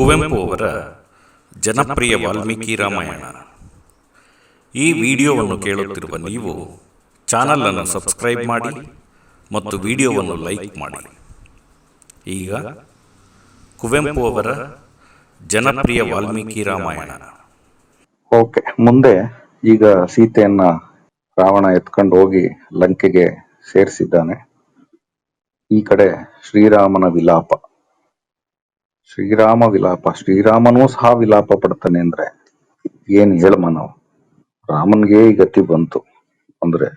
ಕುವೆಂಪು ಅವರ ಜನಪ್ರಿಯ ವಾಲ್ಮೀಕಿ ರಾಮಾಯಣ. ಈ ವಿಡಿಯೋವನ್ನು ಕೇಳುತ್ತಿರುವ ನೀವು ಚಾನಲನ್ನು ಸಬ್ಸ್ಕ್ರೈಬ್ ಮಾಡಿ ಮತ್ತು ವಿಡಿಯೋವನ್ನು ಲೈಕ್ ಮಾಡಿ. ಈಗ ಕುವೆಂಪು ಅವರ ಜನಪ್ರಿಯ ವಾಲ್ಮೀಕಿ ರಾಮಾಯಣ. ಓಕೆ, ಮುಂದೆ ಈಗ ಸೀತೆಯನ್ನ ರಾವಣ ಎತ್ಕೊಂಡು ಹೋಗಿ ಲಂಕೆಗೆ ಸೇರಿಸಿದ್ದಾನೆ. ಈ ಕಡೆ ಶ್ರೀರಾಮನ ವಿಲಾಪ. ಶ್ರೀರಾಮ ವಿಲಾಪ ಶ್ರೀರಾಮನೂ ಸಹ ವಿಲಾಪ ಪಡ್ತಾನೆ ಅಂದ್ರೆ ಏನ್ ಹೇಳಮ್ಮ ನಾವು? ರಾಮನ್ಗೆ ಈ ಗತಿ ಬಂತು ಅಂದ್ರೆ?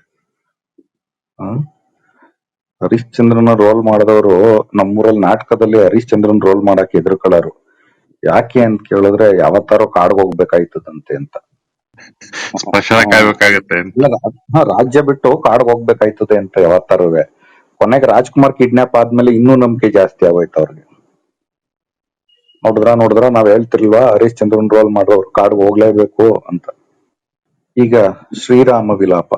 ಹರಿಶ್ಚಂದ್ರನ ರೋಲ್ ಮಾಡಿದವರು ನಮ್ಮೂರಲ್ಲಿ ನಾಟಕದಲ್ಲಿ ಹರಿಶ್ಚಂದ್ರನ್ ರೋಲ್ ಮಾಡಕ್ ಎದುರುಕೊಳ್ಳೋರು ಯಾಕೆ ಅಂತ ಕೇಳಿದ್ರೆ ಯಾವತ್ತಾರೋ ಕಾಡ್ಗೆ ಹೋಗ್ಬೇಕಾಯ್ತದಂತೆ ಅಂತ. ರಾಜ್ಯ ಬಿಟ್ಟು ಕಾಡ್ಗೆ ಹೋಗ್ಬೇಕಾಯ್ತದೆ ಅಂತ ಯಾವತ್ತಾರುವೆ. ಕೊನೆಗೆ ರಾಜ್ಕುಮಾರ್ ಕಿಡ್ನಾಪ್ ಆದ್ಮೇಲೆ ಇನ್ನೂ ನಂಬಿಕೆ ಜಾಸ್ತಿ ಆಗೋಯ್ತು ಅವ್ರಿಗೆ. ನೋಡಿದ್ರ ನೋಡಿದ್ರ ನಾವ್ ಹೇಳ್ತಿರ್ಲ್ವಾ ಹರಿಶ್ಚಂದ್ರನ್ ರೋಲ್ ಮಾಡೋರು ಕಾಡ್ಗೆ ಹೋಗ್ಲೇಬೇಕು ಅಂತ. ಈಗ ಶ್ರೀರಾಮ ವಿಲಾಪ.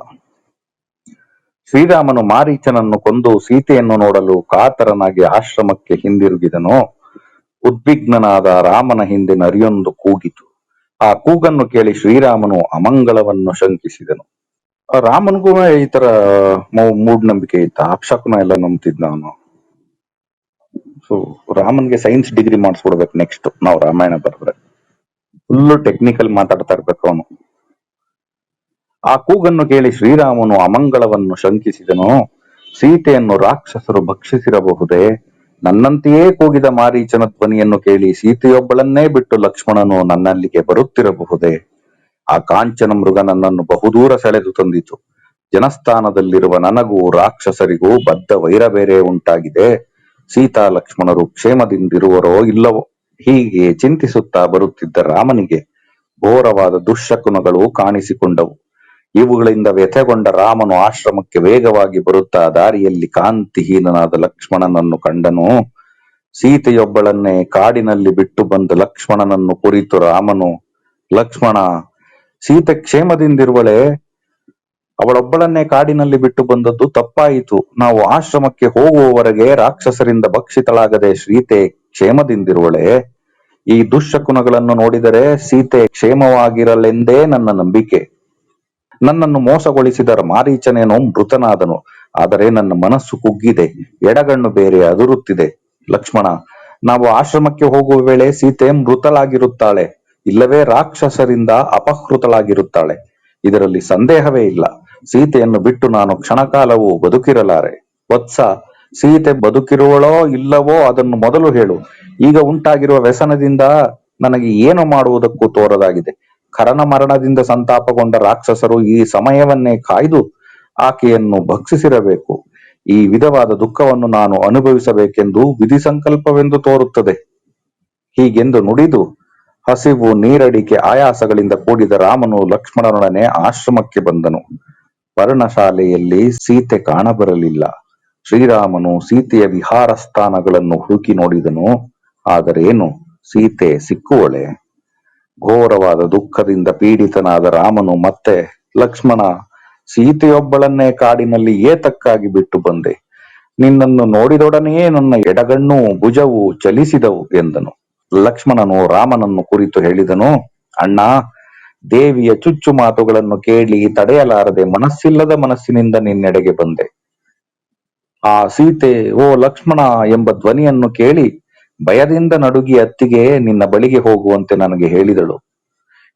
ಶ್ರೀರಾಮನು ಮಾರೀಚನನ್ನು ಕೊಂದು ಸೀತೆಯನ್ನು ನೋಡಲು ಕಾತರನಾಗಿ ಆಶ್ರಮಕ್ಕೆ ಹಿಂದಿರುಗಿದನು. ಉದ್ವಿಗ್ನನಾದ ರಾಮನ ಹಿಂದೆ ನರಿಯೊಂದು ಕೂಗಿತು. ಆ ಕೂಗನ್ನು ಕೇಳಿ ಶ್ರೀರಾಮನು ಅಮಂಗಳವನ್ನು ಶಂಕಿಸಿದನು. ರಾಮನಿಗೂ ಈ ತರ ಮೂಢನಂಬಿಕೆ ಇತ್ತ? ಅಪ್ಶಕುನ ಎಲ್ಲ ನಂಬ್ತಿದ್ನ ಅವನು? ಸೊ ರಾಮನ್ಗೆ ಸೈನ್ಸ್ ಡಿಗ್ರಿ ಮಾಡಿಸ್ಬಿಡ್ಬೇಕು ನೆಕ್ಸ್ಟ್ ನಾವು ರಾಮಾಯಣ ಬರೆದ್ರೆ. ಫುಲ್ಲು ಟೆಕ್ನಿಕಲ್ ಮಾತಾಡ್ತಾ ಇರ್ಬೇಕು ಅವನು. ಆ ಕೂಗನ್ನು ಕೇಳಿ ಶ್ರೀರಾಮನು ಅಮಂಗಳವನ್ನು ಶಂಕಿಸಿದನು. ಸೀತೆಯನ್ನು ರಾಕ್ಷಸರು ಭಕ್ಷಿಸಿರಬಹುದೇ? ನನ್ನಂತೆಯೇ ಕೂಗಿದ ಮಾರೀಚನ ಧ್ವನಿಯನ್ನು ಕೇಳಿ ಸೀತೆಯೊಬ್ಬಳನ್ನೇ ಬಿಟ್ಟು ಲಕ್ಷ್ಮಣನು ನನ್ನಲ್ಲಿಗೆ ಬರುತ್ತಿರಬಹುದೇ? ಆ ಕಾಂಚನ ಮೃಗ ನನ್ನನ್ನು ಬಹುದೂರ ಸೆಳೆದು ತಂದಿತು. ಜನಸ್ಥಾನದಲ್ಲಿರುವ ನನಗೂ ರಾಕ್ಷಸರಿಗೂ ಬದ್ಧ ವೈರ ಬೇರೆ ಉಂಟಾಗಿದೆ. ಸೀತಾ ಲಕ್ಷ್ಮಣರು ಕ್ಷೇಮದಿಂದಿರುವರೋ ಇಲ್ಲವೋ ಹೀಗೆ ಚಿಂತಿಸುತ್ತಾ ಬರುತ್ತಿದ್ದ ರಾಮನಿಗೆ ಘೋರವಾದ ದುಶ್ಶಕುನಗಳು ಕಾಣಿಸಿಕೊಂಡವು. ಇವುಗಳಿಂದ ವ್ಯಥೆಗೊಂಡ ರಾಮನು ಆಶ್ರಮಕ್ಕೆ ವೇಗವಾಗಿ ಬರುತ್ತಾ ದಾರಿಯಲ್ಲಿ ಕಾಂತಿಹೀನನಾದ ಲಕ್ಷ್ಮಣನನ್ನು ಕಂಡನು. ಸೀತೆಯೊಬ್ಬಳನ್ನೇ ಕಾಡಿನಲ್ಲಿ ಬಿಟ್ಟು ಬಂದ ಲಕ್ಷ್ಮಣನನ್ನು ಕುರಿತು ರಾಮನು, ಲಕ್ಷ್ಮಣ, ಸೀತೆ ಕ್ಷೇಮದಿಂದಿರುವಳೆ? ಅವಳೊಬ್ಬಳನ್ನೇ ಕಾಡಿನಲ್ಲಿ ಬಿಟ್ಟು ಬಂದದ್ದು ತಪ್ಪಾಯಿತು. ನಾವು ಆಶ್ರಮಕ್ಕೆ ಹೋಗುವವರೆಗೆ ರಾಕ್ಷಸರಿಂದ ಭಕ್ಷಿತಳಾಗದೆ ಸೀತೆ ಕ್ಷೇಮದಿಂದಿರುವಳೆ. ಈ ದುಶ್ಶಕುನಗಳನ್ನು ನೋಡಿದರೆ ಸೀತೆ ಕ್ಷೇಮವಾಗಿರಲೆಂದೇ ನನ್ನ ನಂಬಿಕೆ. ನನ್ನನ್ನು ಮೋಸಗೊಳಿಸಿದ ಮಾರೀಚನೇನೋ ಮೃತನಾದನು. ಆದರೆ ನನ್ನ ಮನಸ್ಸು ಕುಗ್ಗಿದೆ. ಎಡಗಣ್ಣು ಬೇರೆ ಅದುರುತ್ತಿದೆ. ಲಕ್ಷ್ಮಣ, ನಾವು ಆಶ್ರಮಕ್ಕೆ ಹೋಗುವ ವೇಳೆ ಸೀತೆ ಮೃತಳಾಗಿರುತ್ತಾಳೆ. ಇಲ್ಲವೇ ರಾಕ್ಷಸರಿಂದ ಅಪಹೃತಳಾಗಿರುತ್ತಾಳೆ. ಇದರಲ್ಲಿ ಸಂದೇಹವೇ ಇಲ್ಲ. ಸೀತೆಯನ್ನು ಬಿಟ್ಟು ನಾನು ಕ್ಷಣಕಾಲವೂ ಬದುಕಿರಲಾರೆ. ವತ್ಸ, ಸೀತೆ ಬದುಕಿರುವಳೋ ಇಲ್ಲವೋ ಅದನ್ನು ಮೊದಲು ಹೇಳು. ಈಗ ಉಂಟಾಗಿರುವ ವ್ಯಸನದಿಂದ ನನಗೆ ಏನು ಮಾಡುವುದಕ್ಕೂ ತೋರದಾಗಿದೆ. ಕರನ ಮರಣದಿಂದ ಸಂತಾಪಗೊಂಡ ರಾಕ್ಷಸರು ಈ ಸಮಯವನ್ನೇ ಕಾಯ್ದು ಆಕೆಯನ್ನು ಭಕ್ಷಿಸಿರಬೇಕು. ಈ ವಿಧವಾದ ದುಃಖವನ್ನು ನಾನು ಅನುಭವಿಸಬೇಕೆಂದು ವಿಧಿ ಸಂಕಲ್ಪವೆಂದು ತೋರುತ್ತದೆ. ಹೀಗೆಂದು ನುಡಿದು ಹಸಿವು ನೀರಡಿಕೆ ಆಯಾಸಗಳಿಂದ ಕೂಡಿದ ರಾಮನು ಲಕ್ಷ್ಮಣನೊಡನೆ ಆಶ್ರಮಕ್ಕೆ ಬಂದನು. ವರ್ಣಶಾಲೆಯಲ್ಲಿ ಸೀತೆ ಕಾಣಬರಲಿಲ್ಲ. ಶ್ರೀರಾಮನು ಸೀತೆಯ ವಿಹಾರ ಸ್ಥಾನಗಳನ್ನು ಹುಡುಕಿ ನೋಡಿದನು. ಆದರೇನು ಸೀತೆ ಸಿಕ್ಕುವಳೆ. ಘೋರವಾದ ದುಃಖದಿಂದ ಪೀಡಿತನಾದ ರಾಮನು ಮತ್ತೆ, ಲಕ್ಷ್ಮಣ, ಸೀತೆಯೊಬ್ಬಳನ್ನೇ ಕಾಡಿನಲ್ಲಿ ಏತಕ್ಕಾಗಿ ಬಿಟ್ಟು ಬಂದೆ. ನಿನ್ನನ್ನು ನೋಡಿದೊಡನೆಯೇ ನನ್ನ ಎಡಗಣ್ಣು, ಭುಜವು ಚಲಿಸಿದವು ಎಂದನು. ಲಕ್ಷ್ಮಣನು ರಾಮನನ್ನು ಕುರಿತು ಹೇಳಿದನು, ಅಣ್ಣ, ದೇವಿಯ ಚುಚ್ಚು ಮಾತುಗಳನ್ನು ಕೇಳಿ ತಡೆಯಲಾರದೆ ಮನಸ್ಸಿಲ್ಲದ ಮನಸ್ಸಿನಿಂದ ನಿನ್ನೆಡೆಗೆ ಬಂದೆ. ಆ ಸೀತೆ, ಓ ಲಕ್ಷ್ಮಣ ಎಂಬ ಧ್ವನಿಯನ್ನು ಕೇಳಿ ಭಯದಿಂದ ನಡುಗಿ ಅತ್ತಿಗೆ ನಿನ್ನ ಬಳಿಗೆ ಹೋಗುವಂತೆ ನನಗೆ ಹೇಳಿದಳು.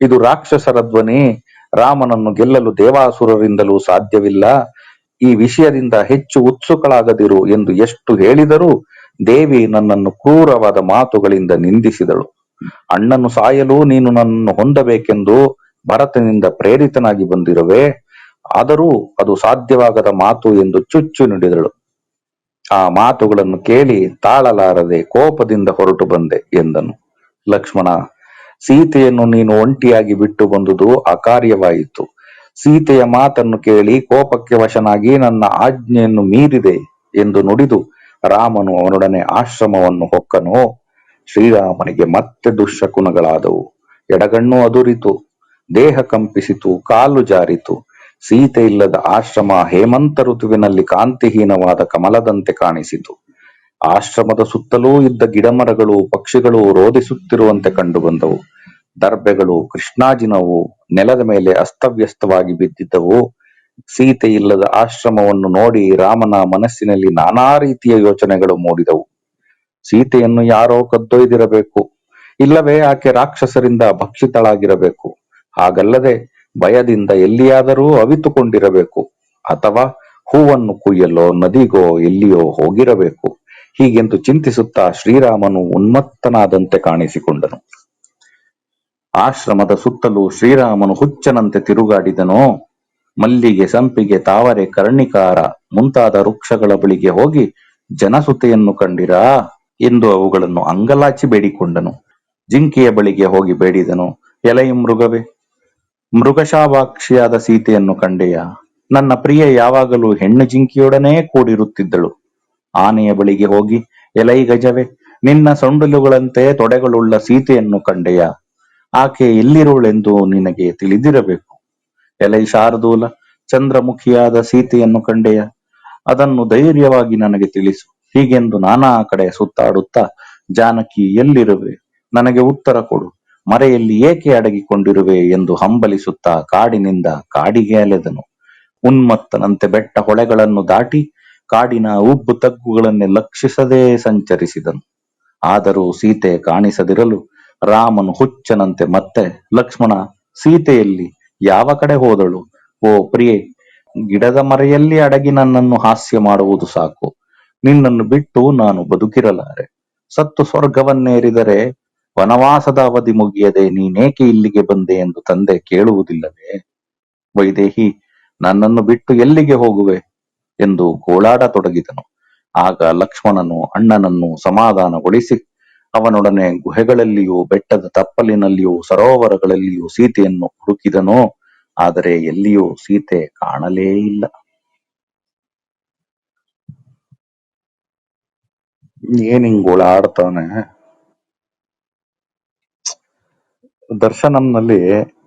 ಇದು ರಾಕ್ಷಸರ ಧ್ವನಿ, ರಾಮನನ್ನು ಗೆಲ್ಲಲು ದೇವಾಸುರರಿಂದಲೂ ಸಾಧ್ಯವಿಲ್ಲ. ಈ ವಿಷಯದಿಂದ ಹೆಚ್ಚು ಉತ್ಸುಕಳಾಗದಿರು ಎಂದು ಎಷ್ಟು ಹೇಳಿದರೂ ದೇವಿ ನನ್ನನ್ನು ಕ್ರೂರವಾದ ಮಾತುಗಳಿಂದ ನಿಂದಿಸಿದಳು. ಅಣ್ಣನು ಸಾಯಲು ನೀನು ನನ್ನನ್ನು ಹೊಂದಬೇಕೆಂದು ಭರತನಿಂದ ಪ್ರೇರಿತನಾಗಿ ಬಂದಿರುವೆ. ಆದರೂ ಅದು ಸಾಧ್ಯವಾಗದ ಮಾತು ಎಂದು ಚುಚ್ಚು ನುಡಿದಳು. ಆ ಮಾತುಗಳನ್ನು ಕೇಳಿ ತಾಳಲಾರದೆ ಕೋಪದಿಂದ ಹೊರಟು ಬಂದೆ ಎಂದನು. ಲಕ್ಷ್ಮಣ, ಸೀತೆಯನ್ನು ನೀನು ಒಂಟಿಯಾಗಿ ಬಿಟ್ಟು ಬಂದುದು ಅಕಾರ್ಯವಾಯಿತು. ಸೀತೆಯ ಮಾತನ್ನು ಕೇಳಿ ಕೋಪಕ್ಕೆ ವಶನಾಗಿ ನನ್ನ ಆಜ್ಞೆಯನ್ನು ಮೀರಿದೆ ಎಂದು ನುಡಿದು ರಾಮನು ಅವನೊಡನೆ ಆಶ್ರಮವನ್ನು ಹೊಕ್ಕನು. ಶ್ರೀರಾಮನಿಗೆ ಮತ್ತೆ ದುಶ್ಶಕುನಗಳಾದವು ಎಡಗಣ್ಣು ಅದುರಿತು, ದೇಹ ಕಂಪಿಸಿತು, ಕಾಲು ಜಾರಿತು. ಸೀತೆ ಇಲ್ಲದ ಆಶ್ರಮ ಹೇಮಂತ ಋತುವಿನಲ್ಲಿ ಕಾಂತಿಹೀನವಾದ ಕಮಲದಂತೆ ಕಾಣಿಸಿತು. ಆಶ್ರಮದ ಸುತ್ತಲೂ ಇದ್ದ ಗಿಡಮರಗಳು ಪಕ್ಷಿಗಳು ರೋಧಿಸುತ್ತಿರುವಂತೆ ಕಂಡುಬಂದವು. ದರ್ಬೆಗಳು ಕೃಷ್ಣಾಜಿನವು ನೆಲದ ಮೇಲೆ ಅಸ್ತವ್ಯಸ್ತವಾಗಿ ಬಿದ್ದಿದ್ದವು. ಸೀತೆ ಇಲ್ಲದ ಆಶ್ರಮವನ್ನು ನೋಡಿ ರಾಮನ ಮನಸ್ಸಿನಲ್ಲಿ ನಾನಾ ರೀತಿಯ ಯೋಚನೆಗಳು ಮೂಡಿದವು. ಸೀತೆಯನ್ನು ಯಾರೋ ಕದ್ದೊಯ್ದಿರಬೇಕು. ಇಲ್ಲವೇ ಆಕೆ ರಾಕ್ಷಸರಿಂದ ಭಕ್ಷಿತಳಾಗಿರಬೇಕು. ಹಾಗಲ್ಲದೆ ಭಯದಿಂದ ಎಲ್ಲಿಯಾದರೂ ಅವಿತುಕೊಂಡಿರಬೇಕು. ಅಥವಾ ಹೂವನ್ನು ಕುಯ್ಯಲೋ ನದಿಗೋ ಎಲ್ಲಿಯೋ ಹೋಗಿರಬೇಕು. ಹೀಗೆಂದು ಚಿಂತಿಸುತ್ತಾ ಶ್ರೀರಾಮನು ಉನ್ಮತ್ತನಾದಂತೆ ಕಾಣಿಸಿಕೊಂಡನು. ಆಶ್ರಮದ ಸುತ್ತಲೂ ಶ್ರೀರಾಮನು ಹುಚ್ಚನಂತೆ ತಿರುಗಾಡಿದನೋ? ಮಲ್ಲಿಗೆ, ಸಂಪಿಗೆ, ತಾವರೆ, ಕರ್ಣಿಕಾರ ಮುಂತಾದ ವೃಕ್ಷಗಳ ಬಳಿಗೆ ಹೋಗಿ ಜನಸುತೆಯನ್ನು ಕಂಡಿರಾ ಎಂದು ಅವುಗಳನ್ನು ಅಂಗಲಾಚಿ ಬೇಡಿಕೊಂಡನು. ಜಿಂಕೆಯ ಬಳಿಗೆ ಹೋಗಿ ಬೇಡಿದನು ಎಲೆಯ ಮೃಗವೇ, ಮೃಗಶಾವಾಕ್ಷಿಯಾದ ಸೀತೆಯನ್ನು ಕಂಡೆಯ? ನನ್ನ ಪ್ರಿಯ ಯಾವಾಗಲೂ ಹೆಣ್ಣು ಜಿಂಕೆಯೊಡನೆ ಕೂಡಿರುತ್ತಿದ್ದಳು. ಆನೆಯ ಬಳಿಗೆ ಹೋಗಿ, ಎಲೈ ಗಜವೇ, ನಿನ್ನ ಸೊಂಡಿಲುಗಳಂತೆ ತೊಡೆಗಳುಳ್ಳ ಸೀತೆಯನ್ನು ಕಂಡೆಯ? ಆಕೆ ಎಲ್ಲಿರುಳೆಂದು ನಿನಗೆ ತಿಳಿದಿರಬೇಕು. ಎಲೈ ಶಾರ್ದೂಲ, ಚಂದ್ರಮುಖಿಯಾದ ಸೀತೆಯನ್ನು ಕಂಡೆಯ. ಅದನ್ನು ಧೈರ್ಯವಾಗಿ ನನಗೆ ತಿಳಿಸು. ಹೀಗೆಂದು ನಾನಾ ಕಡೆ ಸುತ್ತಾಡುತ್ತಾ, ಜಾನಕಿ, ಎಲ್ಲಿರುವೆ? ನನಗೆ ಉತ್ತರ ಕೊಡು. ಮರೆಯಲ್ಲಿ ಏಕೆ ಅಡಗಿಕೊಂಡಿರುವೆ? ಎಂದು ಹಂಬಲಿಸುತ್ತಾ ಕಾಡಿನಿಂದ ಕಾಡಿಗೆ ಅಲೆದನು. ಉನ್ಮತ್ತನಂತೆ ಬೆಟ್ಟ ಹೊಳೆಗಳನ್ನು ದಾಟಿ ಕಾಡಿನ ಉಬ್ಬು ತಗ್ಗುಗಳನ್ನೇ ಲಕ್ಷಿಸದೇ ಸಂಚರಿಸಿದನು. ಆದರೂ ಸೀತೆ ಕಾಣಿಸದಿರಲು ರಾಮನು ಹುಚ್ಚನಂತೆ ಮತ್ತೆ, ಲಕ್ಷ್ಮಣ, ಸೀತೆಯಲ್ಲಿ ಯಾವ ಕಡೆ ಹೋದಳು? ಓ ಪ್ರಿಯೆ, ಗಿಡದ ಮರೆಯಲ್ಲಿ ಅಡಗಿ ನನ್ನನ್ನು ಹಾಸ್ಯ ಮಾಡುವುದು ಸಾಕು. ನಿನ್ನನ್ನು ಬಿಟ್ಟು ನಾನು ಬದುಕಿರಲಾರೆ. ಸತ್ತು ಸ್ವರ್ಗವನ್ನೇರಿದರೆ ವನವಾಸದ ಅವಧಿ ಮುಗಿಯದೆ ನೀನೇಕೆ ಇಲ್ಲಿಗೆ ಬಂದೆ ಎಂದು ತಂದೆ ಕೇಳುವುದಿಲ್ಲವೇ? ವೈದೇಹಿ, ನನ್ನನ್ನು ಬಿಟ್ಟು ಎಲ್ಲಿಗೆ ಹೋಗುವೆ? ಎಂದು ಗೋಳಾಡತೊಡಗಿದನು. ಆಗ ಲಕ್ಷ್ಮಣನು ಅಣ್ಣನನ್ನು ಸಮಾಧಾನಗೊಳಿಸಿ ಅವನೊಡನೆ ಗುಹೆಗಳಲ್ಲಿಯೂ, ಬೆಟ್ಟದ ತಪ್ಪಲಿನಲ್ಲಿಯೂ, ಸರೋವರಗಳಲ್ಲಿಯೂ ಸೀತೆಯನ್ನು ಹುಡುಕಿದನೋ, ಆದರೆ ಎಲ್ಲಿಯೂ ಸೀತೆ ಕಾಣಲೇ ಇಲ್ಲ. ಏನ್ ಹಿಂಗ್ ದರ್ಶನಂನಲ್ಲಿ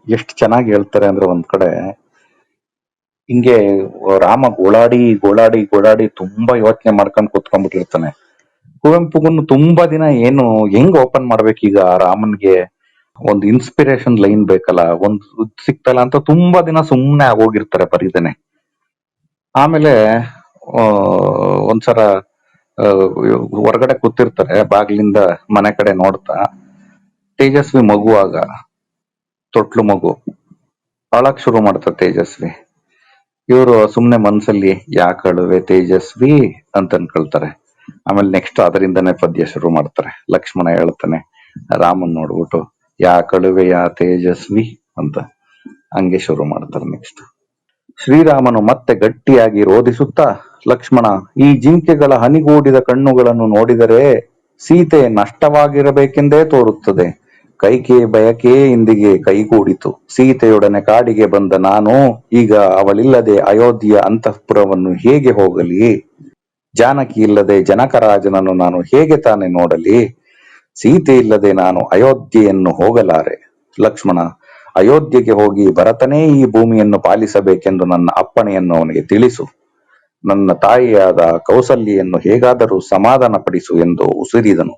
ಎಷ್ಟು ಚೆನ್ನಾಗಿ ಹೇಳ್ತಾರೆ ಅಂದ್ರೆ ಒಂದ್ ಕಡೆ, ಹಿಂಗೆ ರಾಮ ಗೋಳಾಡಿ ಗೋಳಾಡಿ ಗೋಳಾಡಿ ತುಂಬಾ ಯೋಚನೆ ಮಾಡ್ಕೊಂಡು ಕೂತ್ಕೊಂಡ್ಬಿಟ್ಟಿರ್ತಾನೆ. ಕುವೆಂಪುಗುನು ತುಂಬಾ ದಿನ ಏನು ಹೆಂಗ್ ಓಪನ್ ಮಾಡ್ಬೇಕೀಗ ರಾಮನ್ಗೆ? ಒಂದು ಇನ್ಸ್ಪಿರೇಷನ್ ಲೈನ್ ಬೇಕಲ್ಲ, ಒಂದು ಸಿಕ್ತಲ್ಲ ಅಂತ ತುಂಬಾ ದಿನ ಸುಮ್ಮನೆ ಆಗೋಗಿರ್ತಾರೆ ಬರೀದೇನೆ ಆಮೇಲೆ ಒಂದ್ಸಲ ಹೊರಗಡೆ ಕೂತಿರ್ತಾರೆ, ಬಾಗ್ಲಿಂದ ಮನೆ ಕಡೆ ನೋಡ್ತಾ, ತೇಜಸ್ವಿ ಮಗುವಾಗ, ತೊಟ್ಲು ಮಗು, ಅಳಕ್ ಶುರು ಮಾಡ್ತಾರೆ ತೇಜಸ್ವಿ. ಇವರು ಸುಮ್ನೆ ಮನ್ಸಲ್ಲಿ, ಯಾಕೆ ಅಳುವೆ ತೇಜಸ್ವಿ ಅಂತ ಅನ್ಕೊಳ್ತಾರೆ. ಆಮೇಲೆ ನೆಕ್ಸ್ಟ್ ಅದರಿಂದನೇ ಪದ್ಯ ಶುರು ಮಾಡ್ತಾರೆ. ಲಕ್ಷ್ಮಣ ಹೇಳ್ತಾನೆ, ರಾಮನ್ ನೋಡ್ಬಿಟ್ಟು, ಯಾ ಕಳುವೆಯ ತೇಜಸ್ವಿ ಅಂತ ಹಂಗೆ ಶುರು ಮಾಡ್ತಾರೆ ನೆಕ್ಸ್ಟ್ ಶ್ರೀರಾಮನು ಮತ್ತೆ ಗಟ್ಟಿಯಾಗಿ ರೋಧಿಸುತ್ತಾ, ಲಕ್ಷ್ಮಣ, ಈ ಜಿಂಕೆಗಳ ಹನಿಗೂಡಿದ ಕಣ್ಣುಗಳನ್ನು ನೋಡಿದರೆ ಸೀತೆ ನಷ್ಟವಾಗಿರಬೇಕೆಂದೇ ತೋರುತ್ತದೆ. ಕೈಕೆ ಬಯಕೆ ಇಂದಿಗೆ ಕೈಗೂಡಿತು. ಸೀತೆಯೊಡನೆ ಕಾಡಿಗೆ ಬಂದ ನಾನು, ಈಗ ಅವಳಿಲ್ಲದೆ ಅಯೋಧ್ಯೆಯ ಅಂತಃಪುರವನ್ನು ಹೇಗೆ ಹೋಗಲಿ? ಜಾನಕಿ ಇಲ್ಲದೆ ಜನಕರಾಜನನ್ನು ನಾನು ಹೇಗೆ ತಾನೆ ನೋಡಲಿ? ಸೀತೆ ಇಲ್ಲದೆ ನಾನು ಅಯೋಧ್ಯೆಯನ್ನು ಹೋಗಲಾರೆ. ಲಕ್ಷ್ಮಣ, ಅಯೋಧ್ಯೆಗೆ ಹೋಗಿ ಭರತನೇ ಈ ಭೂಮಿಯನ್ನು ಪಾಲಿಸಬೇಕೆಂದು ನನ್ನ ಅಪ್ಪಣೆಯನ್ನು ಅವನಿಗೆ ತಿಳಿಸು. ನನ್ನ ತಾಯಿಯಾದ ಕೌಸಲ್ಯನ್ನು ಹೇಗಾದರೂ ಸಮಾಧಾನ ಪಡಿಸು ಎಂದು ಉಸಿರಿದನು.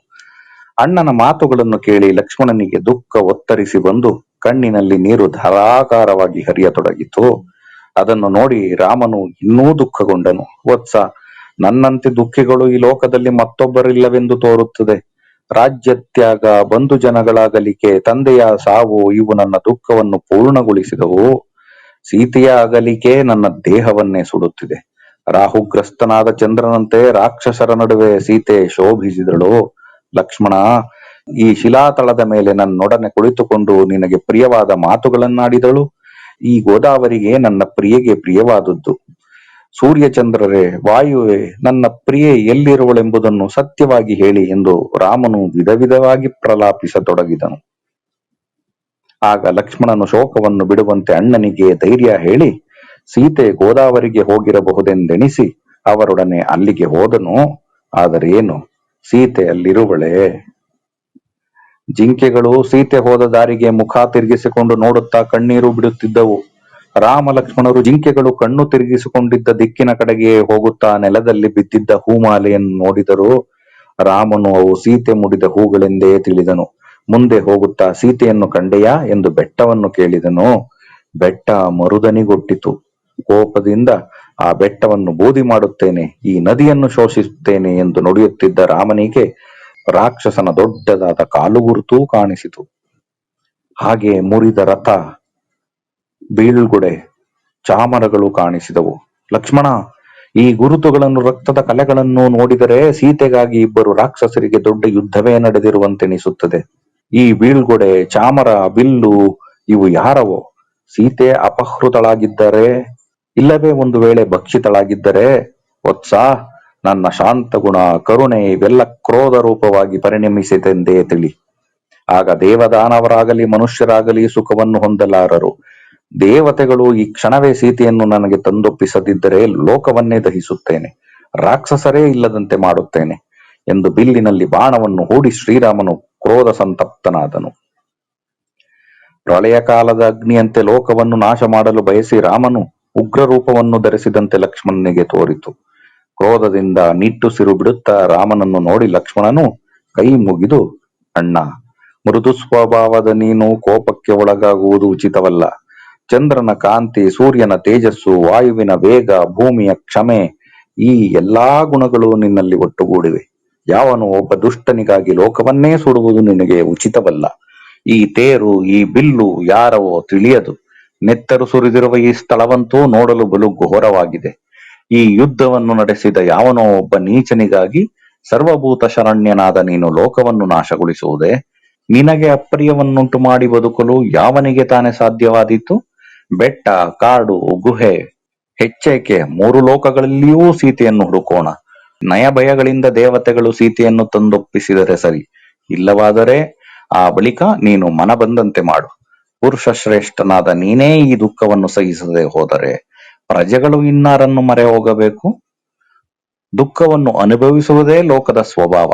ಅಣ್ಣನ ಮಾತುಗಳನ್ನು ಕೇಳಿ ಲಕ್ಷ್ಮಣನಿಗೆ ದುಃಖ ಒತ್ತರಿಸಿ ಬಂದು ಕಣ್ಣಿನಲ್ಲಿ ನೀರು ಧಾರಾಕಾರವಾಗಿ ಹರಿಯತೊಡಗಿತು. ಅದನ್ನು ನೋಡಿ ರಾಮನು ಇನ್ನೂ ದುಃಖಗೊಂಡನು. ವತ್ಸ ನನ್ನಂತೆ ದುಃಖಿಗಳು ಈ ಲೋಕದಲ್ಲಿ ಮತ್ತೊಬ್ಬರಿಲ್ಲವೆಂದು ತೋರುತ್ತದೆ. ರಾಜ್ಯತ್ಯಾಗ ಬಂಧು ಜನಗಳಾಗಲಿಕೆ ತಂದೆಯ ಸಾವು, ಇವು ನನ್ನ ದುಃಖವನ್ನು ಪೂರ್ಣಗೊಳಿಸಿದವು. ಸೀತೆಯ ಅಗಲಿಕೆ ನನ್ನ ದೇಹವನ್ನೇ ಸುಡುತ್ತಿದೆ. ರಾಹುಗ್ರಸ್ತನಾದ ಚಂದ್ರನಂತೆ ರಾಕ್ಷಸರ ನಡುವೆ ಸೀತೆ ಶೋಭಿಸಿದಳು. ಲಕ್ಷ್ಮಣ, ಈ ಶಿಲಾತಳದ ಮೇಲೆ ನನ್ನೊಡನೆ ಕುಳಿತುಕೊಂಡು ನಿನಗೆ ಪ್ರಿಯವಾದ ಮಾತುಗಳನ್ನಾಡಿದಳು. ಈ ಗೋದಾವರಿಗೆ ನನ್ನ ಪ್ರಿಯಗೆ ಪ್ರಿಯವಾದದ್ದು. ಸೂರ್ಯಚಂದ್ರರೇ ವಾಯುವೆ, ನನ್ನ ಪ್ರಿಯೆ ಎಲ್ಲಿರುವಳೆಂಬುದನ್ನು ಸತ್ಯವಾಗಿ ಹೇಳಿ ಎಂದು ರಾಮನು ವಿಧ ವಿಧವಾಗಿ ಪ್ರಲಾಪಿಸತೊಡಗಿದನು. ಆಗ ಲಕ್ಷ್ಮಣನು ಶೋಕವನ್ನು ಬಿಡುವಂತೆ ಅಣ್ಣನಿಗೆ ಧೈರ್ಯ ಹೇಳಿ, ಸೀತೆ ಗೋದಾವರಿಗೆ ಹೋಗಿರಬಹುದೆಂದೆಣಿಸಿ ಅವರೊಡನೆ ಅಲ್ಲಿಗೆ ಹೋದನು. ಆದರೆ ಏನು, ಸೀತೆ ಅಲ್ಲಿರುವಳೆ? ಜಿಂಕೆಗಳು ಸೀತೆ ಹೋದ ದಾರಿಗೆ ಮುಖ ತಿರುಗಿಸಿಕೊಂಡು ನೋಡುತ್ತಾ ಕಣ್ಣೀರು ಬಿಡುತ್ತಿದ್ದವು. ರಾಮ ಲಕ್ಷ್ಮಣರು ಜಿಂಕೆಗಳು ಕಣ್ಣು ತಿರುಗಿಸಿಕೊಂಡಿದ್ದ ದಿಕ್ಕಿನ ಕಡೆಗೆ ಹೋಗುತ್ತಾ ನೆಲದಲ್ಲಿ ಬಿದ್ದಿದ್ದ ಹೂಮಾಲೆಯನ್ನು ನೋಡಿದರು ರಾಮನು ಅವು ಸೀತೆ ಮುಡಿದ ಹೂಗಳೆಂದೇ ತಿಳಿದನು. ಮುಂದೆ ಹೋಗುತ್ತಾ ಸೀತೆಯನ್ನು ಕಂಡೆಯಾ ಎಂದು ಬೆಟ್ಟವನ್ನು ಕೇಳಿದನು. ಬೆಟ್ಟ ಮರುದನಿಗೊಟ್ಟಿತು. ಕೋಪದಿಂದ ಆ ಬೆಟ್ಟವನ್ನು ಬೂದಿ ಮಾಡುತ್ತೇನೆ, ಈ ನದಿಯನ್ನು ಶೋಷಿಸುತ್ತೇನೆ ಎಂದು ನುಡಿಯುತ್ತಿದ್ದ ರಾಮನಿಗೆ ರಾಕ್ಷಸನ ದೊಡ್ಡದಾದ ಕಾಲುಗುರುತೂ ಕಾಣಿಸಿತು. ಹಾಗೆ ಮುರಿದ ರಥ ಬೀಳ್ಗೊಡೆ ಚಾಮರಗಳು ಕಾಣಿಸಿದವು. ಲಕ್ಷ್ಮಣ, ಈ ಗುರುತುಗಳನ್ನು ರಕ್ತದ ಕಲೆಗಳನ್ನು ನೋಡಿದರೆ ಸೀತೆಗಾಗಿ ಇಬ್ಬರು ರಾಕ್ಷಸರಿಗೆ ದೊಡ್ಡ ಯುದ್ಧವೇ ನಡೆದಿರುವಂತೆನಿಸುತ್ತದೆ. ಈ ಬೀಳ್ಗೊಡೆ ಚಾಮರ, ಬಿಲ್ಲು ಇವು ಯಾರವೋ? ಸೀತೆ ಅಪಹೃತಳಾಗಿದ್ದರೆ, ಇಲ್ಲವೇ ಒಂದು ವೇಳೆ ಭಕ್ಷಿತಳಾಗಿದ್ದರೆ, ವತ್ಸ, ನನ್ನ ಶಾಂತ ಗುಣ ಕರುಣೆ ಇವೆಲ್ಲ ಕ್ರೋಧ ರೂಪವಾಗಿ ಪರಿಣಮಿಸಿದೆಂದೇ ತಿಳಿ. ಆಗ ದೇವದಾನವರಾಗಲಿ, ಮನುಷ್ಯರಾಗಲಿ ಸುಖವನ್ನು ಹೊಂದಲಾರರು. ದೇವತೆಗಳು ಈ ಕ್ಷಣವೇ ಸೀತೆಯನ್ನು ನನಗೆ ತಂದೊಪ್ಪಿಸದಿದ್ದರೆ ಲೋಕವನ್ನೇ ದಹಿಸುತ್ತೇನೆ. ರಾಕ್ಷಸರೇ ಇಲ್ಲದಂತೆ ಮಾಡುತ್ತೇನೆ ಎಂದು ಬಿಲ್ಲಿನಲ್ಲಿ ಬಾಣವನ್ನು ಹೂಡಿ ಶ್ರೀರಾಮನು ಕ್ರೋಧ ಸಂತಪ್ತನಾದನು. ಪ್ರಳಯ ಕಾಲದ ಅಗ್ನಿಯಂತೆ ಲೋಕವನ್ನು ನಾಶ ಮಾಡಲು ಬಯಸಿ ರಾಮನು ಉಗ್ರ ರೂಪವನ್ನು ಧರಿಸಿದಂತೆ ಲಕ್ಷ್ಮಣನಿಗೆ ತೋರಿತು. ಕ್ರೋಧದಿಂದ ನಿಟ್ಟುಸಿರು ಬಿಡುತ್ತಾ ರಾಮನನ್ನು ನೋಡಿ ಲಕ್ಷ್ಮಣನು ಕೈ ಮುಗಿದು, ಅಣ್ಣ, ಮೃದು ಸ್ವಭಾವದ ನೀನು ಕೋಪಕ್ಕೆ ಒಳಗಾಗುವುದು ಉಚಿತವಲ್ಲ. ಚಂದ್ರನ ಕಾಂತಿ, ಸೂರ್ಯನ ತೇಜಸ್ಸು, ವಾಯುವಿನ ವೇಗ, ಭೂಮಿಯ ಕ್ಷಮೆ, ಈ ಎಲ್ಲಾ ಗುಣಗಳು ನಿನ್ನಲ್ಲಿ ಒಟ್ಟುಗೂಡಿವೆ. ಯಾವನು ಒಬ್ಬ ದುಷ್ಟನಿಗಾಗಿ ಲೋಕವನ್ನೇ ಸುಡುವುದು ನಿನಗೆ ಉಚಿತವಲ್ಲ. ಈ ತೇರು, ಈ ಬಿಲ್ಲು ಯಾರವೋ ತಿಳಿಯದು. ನೆತ್ತರು ಸುರಿದಿರುವ ಈ ಸ್ಥಳವಂತೂ ನೋಡಲು ಬಲು ಘೋರವಾಗಿದೆ ಈ ಯುದ್ಧವನ್ನು ನಡೆಸಿದ ಯಾವನೋ ಒಬ್ಬ ನೀಚನಿಗಾಗಿ ಸರ್ವಭೂತ ಶರಣ್ಯನಾದ ನೀನು ಲೋಕವನ್ನು ನಾಶಗೊಳಿಸುವುದೇ? ನಿನಗೆ ಅಪ್ರಿಯವನ್ನುಂಟು ಮಾಡಿ ಬದುಕಲು ಯಾವನಿಗೆ ತಾನೇ ಸಾಧ್ಯವಾದೀತು? ಬೆಟ್ಟ, ಕಾಡು, ಗುಹೆ ಹೆಚ್ಚೇಕೆ ಮೂರು ಲೋಕಗಳಲ್ಲಿಯೂ ಸೀತೆಯನ್ನು ಹುಡುಕೋಣ. ನಯ ಭಯಗಳಿಂದ ದೇವತೆಗಳು ಸೀತೆಯನ್ನು ತಂದೊಪ್ಪಿಸಿದರೆ ಸರಿ. ಇಲ್ಲವಾದರೆ ಆ ಬಳಿಕ ನೀನು ಮನ ಬಂದಂತೆ ಮಾಡು. ಪುರುಷ ಶ್ರೇಷ್ಠನಾದ ನೀನೇ ಈ ದುಃಖವನ್ನು ಸಹಿಸದೆ ಹೋದರೆ ಪ್ರಜೆಗಳು ಇನ್ನಾರನ್ನು ಮರೆ ಹೋಗಬೇಕು ದುಃಖವನ್ನು ಅನುಭವಿಸುವುದೇ ಲೋಕದ ಸ್ವಭಾವ.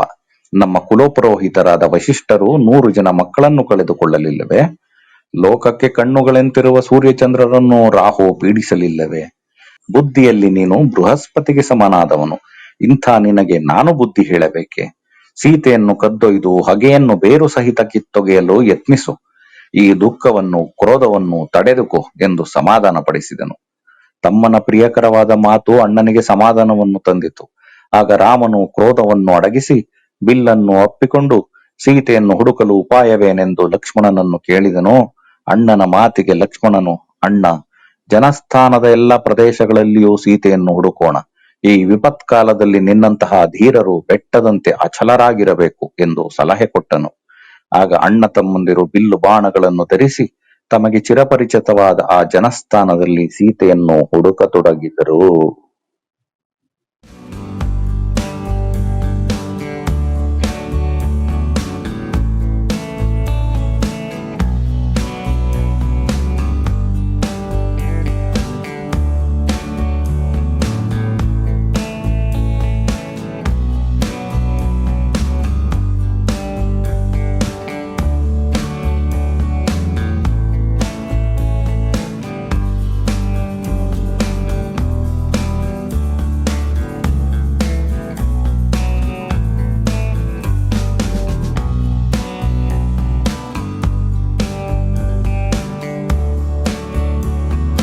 ನಮ್ಮ ಕುಲೋಪುರೋಹಿತರಾದ ವಶಿಷ್ಠರು ನೂರು ಜನ ಮಕ್ಕಳನ್ನು ಕಳೆದುಕೊಳ್ಳಲಿಲ್ಲವೇ? ಲೋಕಕ್ಕೆ ಕಣ್ಣುಗಳೆಂತಿರುವ ಸೂರ್ಯಚಂದ್ರರನ್ನು ರಾಹು ಪೀಡಿಸಲಿಲ್ಲವೇ? ಬುದ್ಧಿಯಲ್ಲಿ ನೀನು ಬೃಹಸ್ಪತಿಗೆ ಸಮನಾದವನು. ಇಂಥ ನಿನಗೆ ನಾನು ಬುದ್ಧಿ ಹೇಳಬೇಕೆ? ಸೀತೆಯನ್ನು ಕದ್ದೊಯ್ದು ಹಗೆಯನ್ನು ಬೇರು ಸಹಿತ ಕಿತ್ತೊಗೆಯಲು ಯತ್ನಿಸು. ಈ ದುಃಖವನ್ನು, ಕ್ರೋಧವನ್ನು ತಡೆದುಕೋ ಎಂದು ಸಮಾಧಾನ ಪಡಿಸಿದನು ತಮ್ಮನ ಪ್ರಿಯಕರವಾದ ಮಾತು ಅಣ್ಣನಿಗೆ ಸಮಾಧಾನವನ್ನು ತಂದಿತು. ಆಗ ರಾಮನು ಕ್ರೋಧವನ್ನು ಅಡಗಿಸಿ ಬಿಲ್ಲನ್ನು ಅಪ್ಪಿಕೊಂಡು, ಸೀತೆಯನ್ನು ಹುಡುಕಲು ಉಪಾಯವೇನೆಂದು ಲಕ್ಷ್ಮಣನನ್ನು ಕೇಳಿದನು. ಅಣ್ಣನ ಮಾತಿಗೆ ಲಕ್ಷ್ಮಣನು, ಅಣ್ಣ, ಜನಸ್ಥಾನದ ಎಲ್ಲ ಪ್ರದೇಶಗಳಲ್ಲಿಯೂ ಸೀತೆಯನ್ನು ಹುಡುಕೋಣ. ಈ ವಿಪತ್ಕಾಲದಲ್ಲಿ ನಿನ್ನಂತಹ ಧೀರರು ಬೆಟ್ಟದಂತೆ ಅಚಲರಾಗಿರಬೇಕು ಎಂದು ಸಲಹೆ ಕೊಟ್ಟನು. ಆಗ ಅಣ್ಣ ತಮ್ಮಂದಿರು ಬಿಲ್ಲು ಬಾಣಗಳನ್ನು ಧರಿಸಿ ತಮಗೆ ಚಿರಪರಿಚಿತವಾದ ಆ ಜನಸ್ಥಾನದಲ್ಲಿ ಸೀತೆಯನ್ನು ಹುಡುಕತೊಡಗಿದರು.